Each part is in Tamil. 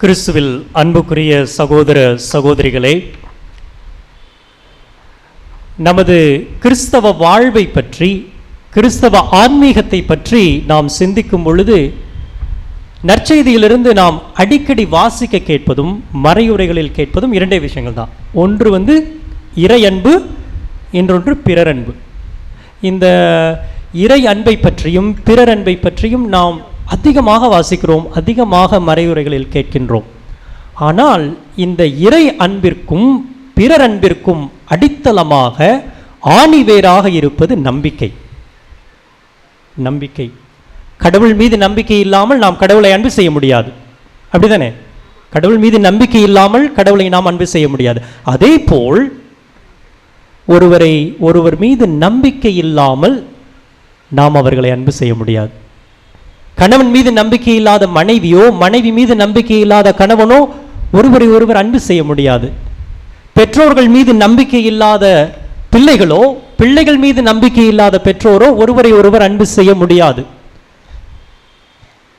கிறிஸ்துவில் அன்புக்குரிய சகோதர சகோதரிகளே நமது கிறிஸ்தவ வாழ்வை பற்றி கிறிஸ்தவ ஆன்மீகத்தை பற்றி நாம் சிந்திக்கும் பொழுது நற்செய்தியிலிருந்து நாம் அடிக்கடி வாசிக்க கேட்பதும் மறையுரைகளில் கேட்பதும் இரண்டே விஷயங்கள் தான். ஒன்று வந்து இறை அன்பு இன்னொன்று பிறரன்பு இந்த இறை அன்பை பற்றியும் பிறர் அன்பை பற்றியும் நாம் அதிகமாக வாசிக்கிறோம் அதிகமாக மறையுறைகளில் கேட்கின்றோம். ஆனால் இந்த இறை அன்பிற்கும் பிறர் அன்பிற்கும் அடித்தளமாக ஆணிவேராக இருப்பது நம்பிக்கை. நம்பிக்கை. கடவுள் மீது நம்பிக்கை இல்லாமல் நாம் கடவுளை அன்பு செய்ய முடியாது. அப்படிதானே? கடவுள் மீது நம்பிக்கை இல்லாமல் கடவுளை நாம் அன்பு செய்ய முடியாது. அதே போல் ஒருவரை ஒருவர் மீது நம்பிக்கை இல்லாமல் நாம் அவர்களை அன்பு செய்ய முடியாது. கணவன் மீது நம்பிக்கை இல்லாத மனைவியோ மனைவி மீது நம்பிக்கை இல்லாத கணவனோ ஒருவரை ஒருவர் அன்பு செய்ய முடியாது. பெற்றோர்கள் மீது நம்பிக்கை இல்லாத பிள்ளைகளோ பிள்ளைகள் மீது நம்பிக்கை இல்லாத பெற்றோரோ ஒருவரை ஒருவர் அன்பு செய்ய முடியாது.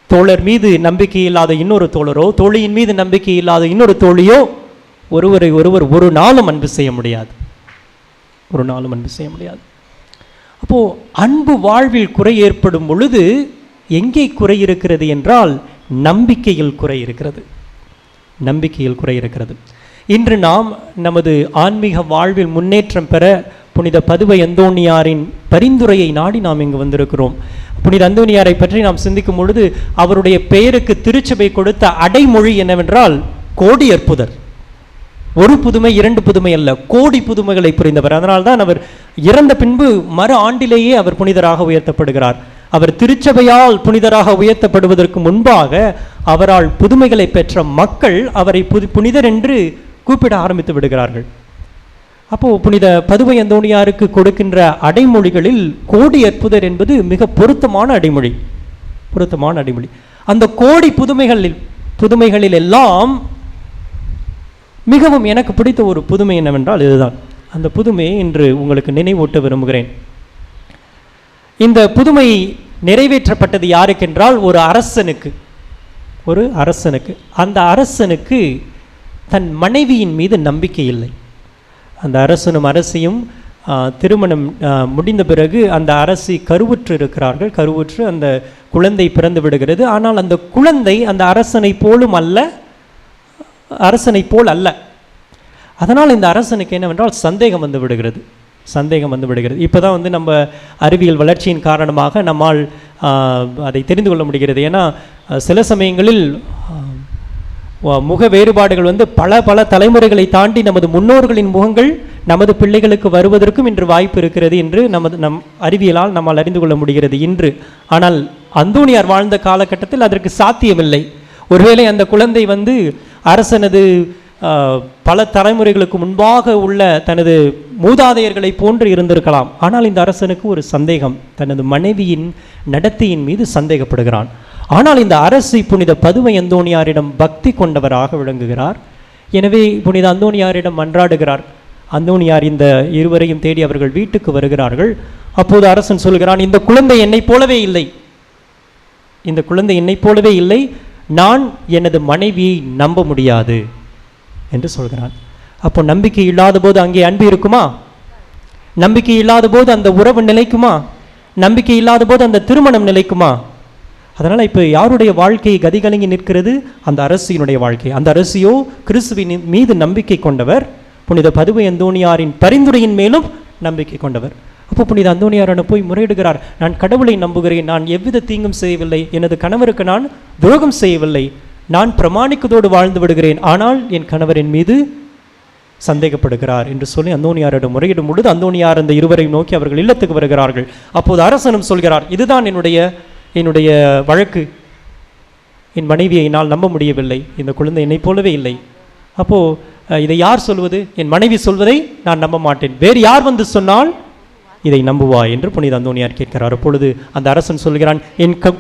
தோழர் மீது நம்பிக்கை இல்லாத இன்னொரு தோழரோ தோழியின் மீது நம்பிக்கை இல்லாத இன்னொரு தோழியோ ஒருவரை ஒருவர் ஒரு நாளும் அன்பு செய்ய முடியாது. ஒரு நாளும் அன்பு செய்ய முடியாது. அப்போ அன்பு வாழ்வில் குறை ஏற்படும் பொழுது எங்கே குறை இருக்கிறது என்றால் நம்பிக்கையில் குறை இருக்கிறது நம்பிக்கையில் குறை இருக்கிறது இன்று நாம் நமது ஆன்மீக வாழ்வில் முன்னேற்றம் பெற புனித பதுவை அந்தோணியாரின் பரிந்துரையை நாடி நாம் இங்கு வந்திருக்கிறோம். புனித அந்தோணியாரை பற்றி நாம் சிந்திக்கும் பொழுது அவருடைய பெயருக்கு திருச்சபை கொடுத்த அடைமொழி என்னவென்றால் கோடி அற்புதர் ஒரு புதுமை இரண்டு புதுமை அல்ல கோடி புதுமைகளை புரிந்தவர். அதனால்தான் அவர் இறந்த பின்பு மறு ஆண்டிலேயே அவர் புனிதராக உயர்த்தப்படுகிறார். அவர் திருச்சபையால் புனிதராக உயர்த்தப்படுவதற்கு முன்பாக அவரால் புதுமைகளை பெற்ற மக்கள் அவரை புது புனிதர் என்று கூப்பிட ஆரம்பித்து விடுகிறார்கள். அப்போ புனித பதுவை அந்தோணியாருக்கு கொடுக்கின்ற அடைமொழிகளில் கோடி அற்புதர் என்பது மிக பொருத்தமான அடைமொழி. பொருத்தமான அடைமொழி. அந்த கோடி புதுமைகளில் புதுமைகளில் எல்லாம் மிகவும் எனக்கு பிடித்த ஒரு புதுமை என்னவென்றால் இதுதான். அந்த புதுமையை இன்று உங்களுக்கு நினைவூட்ட விரும்புகிறேன். இந்த புதுமை நிறைவேற்றப்பட்டது யாருக்கென்றால் ஒரு அரசனுக்கு. ஒரு அரசனுக்கு. அந்த அரசனுக்கு தன் மனைவியின் மீது நம்பிக்கை இல்லை. அந்த அரசனும் அரசியும் திருமணம் முடிந்த பிறகு அந்த அரசி கருவுற்று இருக்கிறார்கள். கருவுற்று அந்த குழந்தை பிறந்து விடுகிறது. ஆனால் அந்த குழந்தை அந்த அரசனை போலும் அல்ல அரசனை போல் அல்ல. அதனால் இந்த அரசனுக்கு என்னவென்றால் சந்தேகம் வந்து விடுகிறது. சந்தேகம் வந்து விடுகிறது இப்போ தான் வந்து நம்ம அறிவியல் வளர்ச்சியின் காரணமாக நம்மால் அதை தெரிந்து கொள்ள முடிகிறது. ஏன்னா சில சமயங்களில் முக வேறுபாடுகள் வந்து பல பல தலைமுறைகளை தாண்டி நமது முன்னோர்களின் முகங்கள் நமது பிள்ளைகளுக்கு வருவதற்கும் இன்று வாய்ப்பு இருக்கிறது என்று நமது நம் அறிவியலால் நம்மால் அறிந்து கொள்ள முடிகிறது இன்று. ஆனால் அந்தோணியார் வாழ்ந்த காலகட்டத்தில் அதற்கு சாத்தியமில்லை. ஒருவேளை அந்த குழந்தை வந்து அரசனது பல தலைமுறைகளுக்கு முன்பாக உள்ள தனது மூதாதையர்களை போன்று இருந்திருக்கலாம். ஆனால் இந்த அரசனுக்கு ஒரு சந்தேகம். தனது மனைவியின் நடத்தையின் மீது சந்தேகப்படுகிறான். ஆனால் இந்த அரசி புனித பதுமை அந்தோணியாரிடம் பக்தி கொண்டவராக விளங்குகிறார். எனவே புனித அந்தோணியாரிடம் மன்றாடுகிறார். அந்தோணியார் இந்த இருவரையும் தேடி அவர்கள் வீட்டுக்கு வருகிறார்கள். அப்போது அரசன் சொல்கிறான் இந்த குழந்தை என்னைப் போலவே இல்லை. இந்த குழந்தை என்னைப் போலவே இல்லை. நான் எனது மனைவியை நம்ப முடியாது. என்று சொல்கிறான். அப்போ நம்பிக்கை இல்லாத போது அங்கே அன்பு இருக்குமா? நம்பிக்கை இல்லாத போது அந்த உறவு நிலைக்குமா? நம்பிக்கை இல்லாத போது அந்த திருமணம் நிலைக்குமா? அதனால் இப்போ யாருடைய வாழ்க்கை கதிகலங்கி நிற்கிறது? அந்த அரசியினுடைய வாழ்க்கை. அந்த அரசியோ கிறிஸ்துவின் மீது நம்பிக்கை கொண்டவர் புனித பதுவை அந்தோணியாரின் பரிந்துரையின் மேலும் நம்பிக்கை கொண்டவர். அப்போ புனித அந்தோணியாரனை போய் முறையிடுகிறார். நான் கடவுளை நம்புகிறேன். நான் எவ்வித தீங்கும் செய்யவில்லை. எனது கணவருக்கு நான் துரோகம் செய்யவில்லை. நான் பிரமாணிக்கத்தோடு வாழ்ந்து விடுகிறேன். ஆனால் என் கணவரின் மீது சந்தேகப்படுகிறார் என்று சொல்லி அந்தோனியாரிடம் முறையிடும் பொழுது அந்தோனியார் அந்த இருவரையும் நோக்கி அவர்கள் இல்லத்துக்கு வருகிறார்கள். அப்போது அரசனும் சொல்கிறார் இதுதான் என்னுடைய என்னுடைய வழக்கு. என் மனைவியை என்னால் நம்ப முடியவில்லை. இந்த குழந்தை என்னை போலவே இல்லை. அப்போது இதை யார் சொல்வது? என் மனைவி சொல்வதை நான் நம்ப மாட்டேன். வேறு யார் வந்து சொன்னால் இதை நம்புவா? என்று புனித அந்தோனியார் கேட்கிறார். அப்பொழுது அந்த அரசன் சொல்கிறான் என் க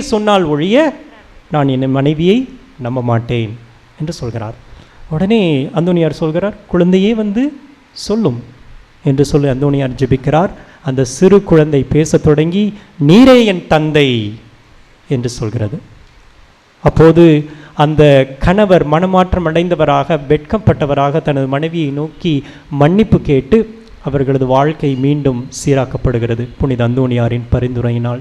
சொன்னால் ஒழிய நான் என் மனைவியை நம்ப மாட்டேன் என்று சொல்கிறார். உடனே அந்தோனியார் சொல்கிறார் குழந்தையே வந்து சொல்லும் என்று சொல்லி அந்தோனியார் ஜெபிக்கிறார். அந்த சிறு குழந்தை பேசத் தொடங்கி நீரே என் தந்தை என்று சொல்கிறது. அப்போது அந்த கணவர் மனமாற்றம் அடைந்தவராக வெட்கப்பட்டவராக தனது மனைவியை நோக்கி மன்னிப்பு கேட்டு அவர்களது வாழ்க்கை மீண்டும் சீராக்கப்படுகிறது. புனித அந்தோணியாரின் பரிந்துரையினால்.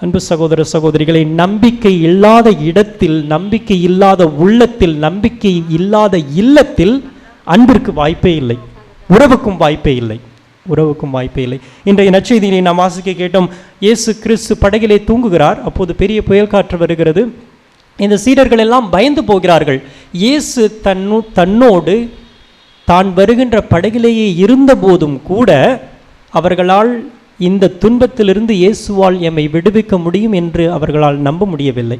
அன்பு சகோதர சகோதரிகளை நம்பிக்கை இல்லாத இடத்தில் நம்பிக்கை இல்லாத உள்ளத்தில் நம்பிக்கை இல்லாத இல்லத்தில் அன்பிற்கு வாய்ப்பே இல்லை. உறவுக்கும் வாய்ப்பே இல்லை. உறவுக்கும் வாய்ப்பே இல்லை. இன்றைய நச்செய்தியை நாம் வாசிக்க கேட்டோம் இயேசு கிறிஸ்து படகிலே தூங்குகிறார். அப்போது பெரிய புயல் காற்று வருகிறது. இந்த சீடர்கள் எல்லாம் பயந்து போகிறார்கள். இயேசு தன்னு தன்னோடு தான் வருகின்ற படகிலேயே இருந்தபோதும் கூட அவர்களால் இந்த துன்பத்திலிருந்து இயேசுவால் எம்மை விடுவிக்க முடியும் என்று அவர்களால் நம்ப முடியவில்லை.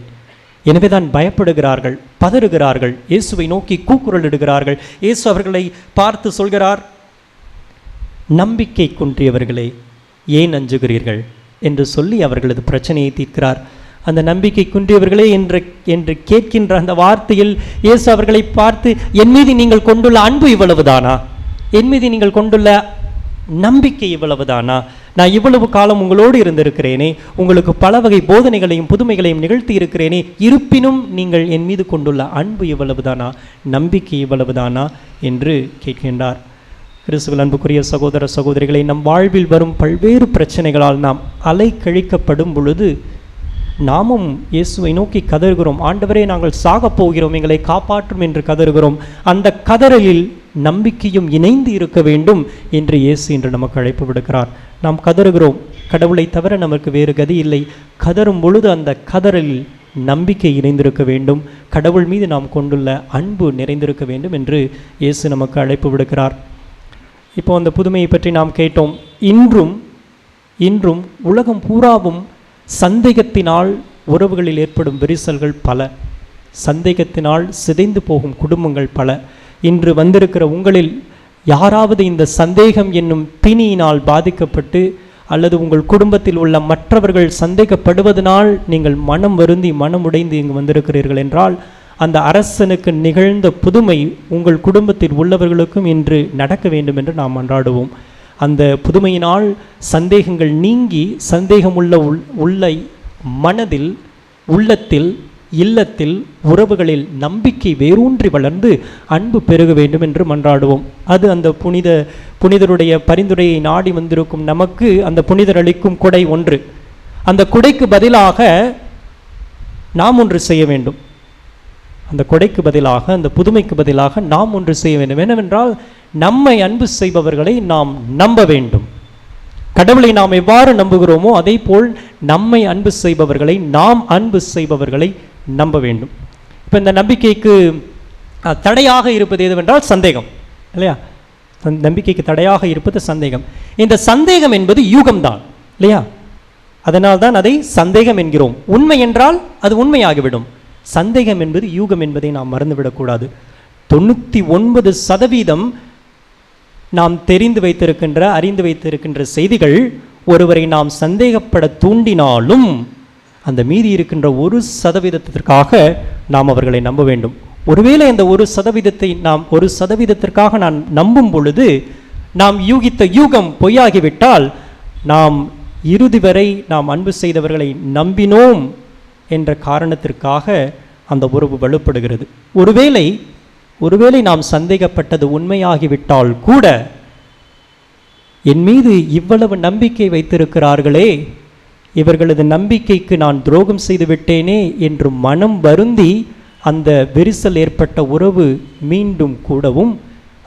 எனவே தான் பயப்படுகிறார்கள் பதறுகிறார்கள் இயேசுவை நோக்கி கூக்குரலிடுகிறார்கள். இயேசு அவர்களை பார்த்து சொல்கிறார் நம்பிக்கை குன்றியவர்களே ஏன் அஞ்சுகிறீர்கள்? என்று சொல்லி அவர்களது பிரச்சனையை தீர்க்கிறார். அந்த நம்பிக்கை குன்றியவர்களே என்று என்று கேட்கின்ற அந்த வார்த்தையில் இயேசு அவர்களை பார்த்து என் மீது நீங்கள் கொண்டுள்ள அன்பு இவ்வளவுதானா? என் மீது நீங்கள் கொண்டுள்ள நம்பிக்கை இவ்வளவுதானா? நான் இவ்வளவு காலம் உங்களோடு இருந்திருக்கிறேனே உங்களுக்கு பல வகை போதனைகளையும் புதுமைகளையும் நிகழ்த்தி இருக்கிறேனே இருப்பினும் நீங்கள் என் மீது கொண்டுள்ள அன்பு இவ்வளவுதானா? நம்பிக்கை இவ்வளவுதானா? என்று கேட்கின்றார். கிறிஸ்துவல் அன்புக்குரிய சகோதர சகோதரிகளை நம் வாழ்வில் வரும் பல்வேறு பிரச்சனைகளால் நாம் அலை கழிக்கப்படும் பொழுது நாமும் இயேசுவை நோக்கி கதறுகிறோம். ஆண்டவரே நாங்கள் சாகப் போகிறோம் எங்களை காப்பாற்றும் என்று கதறுகிறோம். அந்த கதறலில் நம்பிக்கையும் இணைந்து இருக்க வேண்டும் என்று இயேசு இன்று நமக்கு அழைப்பு விடுக்கிறார். நாம் கதறுகிறோம். கடவுளை தவிர நமக்கு வேறு கதி இல்லை. கதறும் பொழுது அந்த கதறலில் நம்பிக்கை இணைந்திருக்க வேண்டும். கடவுள் மீது நாம் கொண்டுள்ள அன்பு நிறைந்திருக்க வேண்டும் என்று இயேசு நமக்கு அழைப்பு விடுக்கிறார். இப்போ அந்த புதுமையை பற்றி நாம் கேட்டோம். இன்றும் இன்றும் உலகம் பூராவும் சந்தேகத்தினால் உறவுகளில் ஏற்படும் விரிசல்கள் பல. சந்தேகத்தினால் சிதைந்து போகும் குடும்பங்கள் பல. இன்று வந்திருக்கிற உங்களில் யாராவது இந்த சந்தேகம் என்னும் பிணியினால் பாதிக்கப்பட்டு அல்லது உங்கள் குடும்பத்தில் உள்ள மற்றவர்கள் சந்தேகப்படுவதனால் நீங்கள் மனம் வருந்தி மனம் உடைந்து இங்கு வந்திருக்கிறீர்கள் என்றால் அந்த அரசனுக்கு நிகழ்ந்த புதுமை உங்கள் குடும்பத்தில் உள்ளவர்களுக்கும் இன்று நடக்க வேண்டும் என்று நாம் மன்றாடுவோம் அந்த புதுமையினால் சந்தேகங்கள் நீங்கி சந்தேகமுள்ள உள் உள்ள மனதில் உள்ளத்தில் இல்லத்தில் உறவுகளில் நம்பிக்கை வேரூன்றி வளர்ந்து அன்பு பெருக வேண்டும் என்று மன்றாடுவோம். அது அந்த புனித புனிதருடைய பரிந்துரையை நாடி வந்திருக்கும் நமக்கு அந்த புனிதர் அளிக்கும் கொடை ஒன்று. அந்த கொடைக்கு பதிலாக நாம் ஒன்று செய்ய வேண்டும். அந்த கொடைக்கு பதிலாக அந்த புதுமைக்கு பதிலாக நாம் ஒன்று செய்ய வேண்டும். என்னவென்றால் நம்மை அன்பு செய்பவர்களை நாம் நம்ப வேண்டும். கடவுளை நாம் எவ்வாறு நம்புகிறோமோ அதே போல் நம்மை அன்பு செய்பவர்களை நாம் அன்பு செய்பவர்களை நம்ப வேண்டும். இப்போ இந்த நம்பிக்கைக்கு தடையாக இருப்பது எதுவென்றால் சந்தேகம் இல்லையா? அந்த நம்பிக்கைக்கு தடையாக இருப்பது சந்தேகம். இந்த சந்தேகம் என்பது யூகம்தான் இல்லையா? அதனால் தான் அதை சந்தேகம் என்கிறோம். உண்மை என்றால் அது உண்மையாகிவிடும். சந்தேகம் என்பது யூகம் என்பதை நாம் மறந்துவிடக்கூடாது. தொண்ணூற்றி ஒன்பது சதவீதம் நாம் தெரிந்து வைத்திருக்கின்ற அறிந்து வைத்திருக்கின்ற செய்திகள் ஒருவரை நாம் சந்தேகப்பட தூண்டினாலும் அந்த மீதி இருக்கின்ற ஒரு சதவீதத்திற்காக நாம் அவர்களை நம்ப வேண்டும். ஒருவேளை அந்த ஒரு சதவீதத்தை நாம் ஒரு சதவீதத்திற்காக நான் நம்பும் பொழுது நாம் யூகித்த யூகம் பொய்யாகிவிட்டால் நாம் இறுதி வரை நாம் அன்பு செய்தவர்களை நம்பினோம் என்ற காரணத்திற்காக அந்த உறவு வலுப்படுகிறது. ஒருவேளை ஒருவேளை நாம் சந்தேகப்பட்டது உண்மையாகிவிட்டால் கூட என் மீது இவ்வளவு நம்பிக்கை வைத்திருக்கிறார்களே இவர்களது நம்பிக்கைக்கு நான் துரோகம் செய்து விட்டேனே என்று மனம் வருந்தி அந்த விரிசல் ஏற்பட்ட உறவு மீண்டும் கூடவும்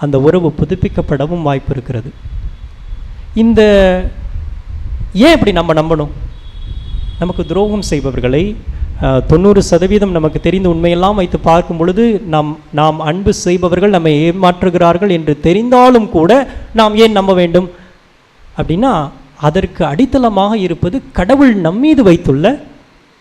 அந்த உறவு புதுப்பிக்கப்படவும் வாய்ப்பு இருக்கிறது. இந்த ஏன் இப்படி நம்ம நம்பணும்? நமக்கு துரோகம் செய்பவர்களை தொண்ணூறு சதவீதம் நமக்கு தெரிந்த உண்மையெல்லாம் வைத்து பார்க்கும் பொழுது நாம் நாம் அன்பு செய்பவர்கள் நம்மை ஏமாற்றுகிறார்கள் என்று தெரிந்தாலும் கூட நாம் ஏன் நம்ப வேண்டும்? அப்படின்னா அதற்கு அடித்தளமாக இருப்பது கடவுள் நம்மீது வைத்துள்ள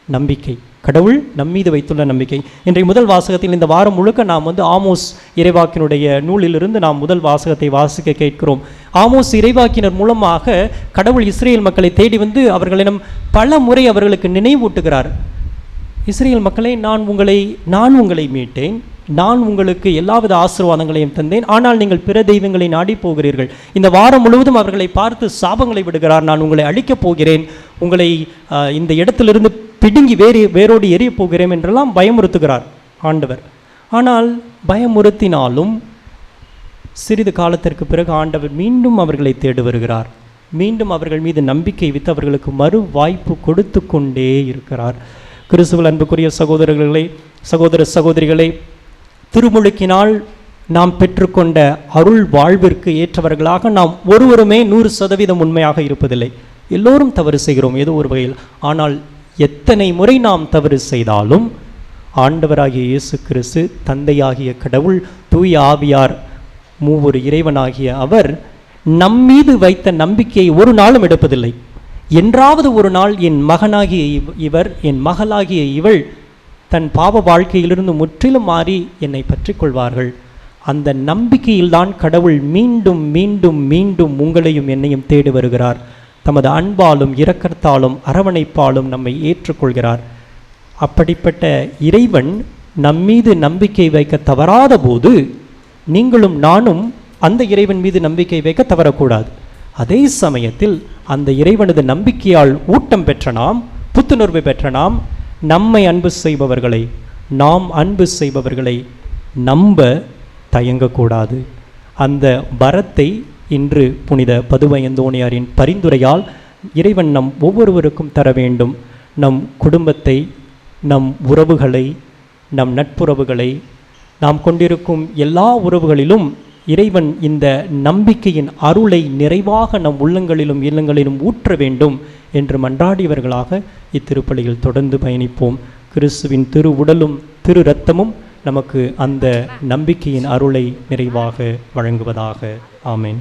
நம்பிக்கை. கடவுள் நம்மீது வைத்துள்ள நம்பிக்கை. இன்றைய முதல் வாசகத்தில் இந்த வாரம் முழுக்க நாம் வந்து ஆமோஸ் இறைவாக்கினுடைய நூலிலிருந்து நாம் முதல் வாசகத்தை வாசிக்க கேட்கிறோம். ஆமோஸ் இறைவாக்கினர் மூலமாக கடவுள் இஸ்ரேல் மக்களை தேடி வந்து அவர்களிடம் பல முறை அவர்களுக்கு நினைவூட்டுகிறார். இஸ்ரேல் மக்களை நான் உங்களை நான் உங்களை மீட்டேன். நான் உங்களுக்கு எல்லாவித ஆசீர்வாதங்களையும் தந்தேன். ஆனால் நீங்கள் பிற தெய்வங்களை நாடி போகிறீர்கள். இந்த வாரம் முழுவதும் அவர்களை பார்த்து சாபங்களை விடுகிறார். நான் உங்களை அழிக்கப் போகிறேன். உங்களை இந்த இடத்திலிருந்து பிடுங்கி வேறு வேரோடு எரியப் போகிறேன் என்றெல்லாம் பயமுறுத்துகிறார் ஆண்டவர். ஆனால் பயமுறுத்தினாலும் சிறிது காலத்திற்கு பிறகு ஆண்டவர் மீண்டும் அவர்களை தேடி வருகிறார். மீண்டும் அவர்கள் மீது நம்பிக்கை வைத்து அவர்களுக்கு மறு வாய்ப்பு கொடுத்து கொண்டே இருக்கிறார். கிறிஸ்துவல் அன்புக்குரிய சகோதரர்களே சகோதர சகோதரிகளை திருமுழுக்கினால் நாம் பெற்றுக்கொண்ட அருள் வாழ்விற்கு ஏற்றவர்களாக நாம் ஒருவருமே நூறு சதவீதம் உண்மையாக இருப்பதில்லை. எல்லோரும் தவறு செய்கிறோம் ஏதோ ஒரு வகையில். ஆனால் எத்தனை முறை நாம் தவறு செய்தாலும் ஆண்டவராகிய இயேசு கிறிஸ்து தந்தையாகிய கடவுள் தூய ஆவியார் மூவொரு இறைவனாகிய அவர் நம்மீது வைத்த நம்பிக்கையை ஒரு நாளும் எடுப்பதில்லை. என்றாவது ஒரு நாள் என் மகனாகிய இவ்- இவர் என் மகளாகிய இவள் தன் பாவ வாழ்க்கையிலிருந்து முற்றிலும் மாறி என்னை பற்றிக் கொள்வார்கள் அந்த நம்பிக்கையில்தான் கடவுள் மீண்டும் மீண்டும் மீண்டும் உங்களையும் என்னையும் தேடி வருகிறார். தமது அன்பாலும் இரக்கத்தாலும் அரவணைப்பாலும் நம்மை ஏற்றுக்கொள்கிறார். அப்படிப்பட்ட இறைவன் நம்மீது நம்பிக்கை வைக்க தவறாத போது நீங்களும் நானும் அந்த இறைவன் மீது நம்பிக்கை வைக்க தவறக்கூடாது. அதே சமயத்தில் அந்த இறைவனது நம்பிக்கையால் ஊட்டம் பெற்ற நாம் புத்துணர்வு பெற்ற நாம் நம்மை அன்பு செய்பவர்களை நாம் அன்பு செய்பவர்களை நம்ப தயங்கக்கூடாது. அந்த வரத்தை இன்று புனித பதுவையந்தோணியாரின் பரிந்துரையால் இறைவன் நம் ஒவ்வொருவருக்கும் தர வேண்டும். நம் குடும்பத்தை நம் உறவுகளை நம் நட்புறவுகளை நாம் கொண்டிருக்கும் எல்லா உறவுகளிலும் இறைவன் இந்த நம்பிக்கையின் அருளை நிறைவாக நம் உள்ளங்களிலும் இல்லங்களிலும் ஊற்ற வேண்டும் என்று மன்றாடியவர்களாக இத்திருப்பலியில் தொடர்ந்து பயணிப்போம். கிறிஸ்துவின் திரு உடலும் திரு இரத்தமும் நமக்கு அந்த நம்பிக்கையின் அருளை நிறைவாக வழங்குவதாக. ஆமேன்.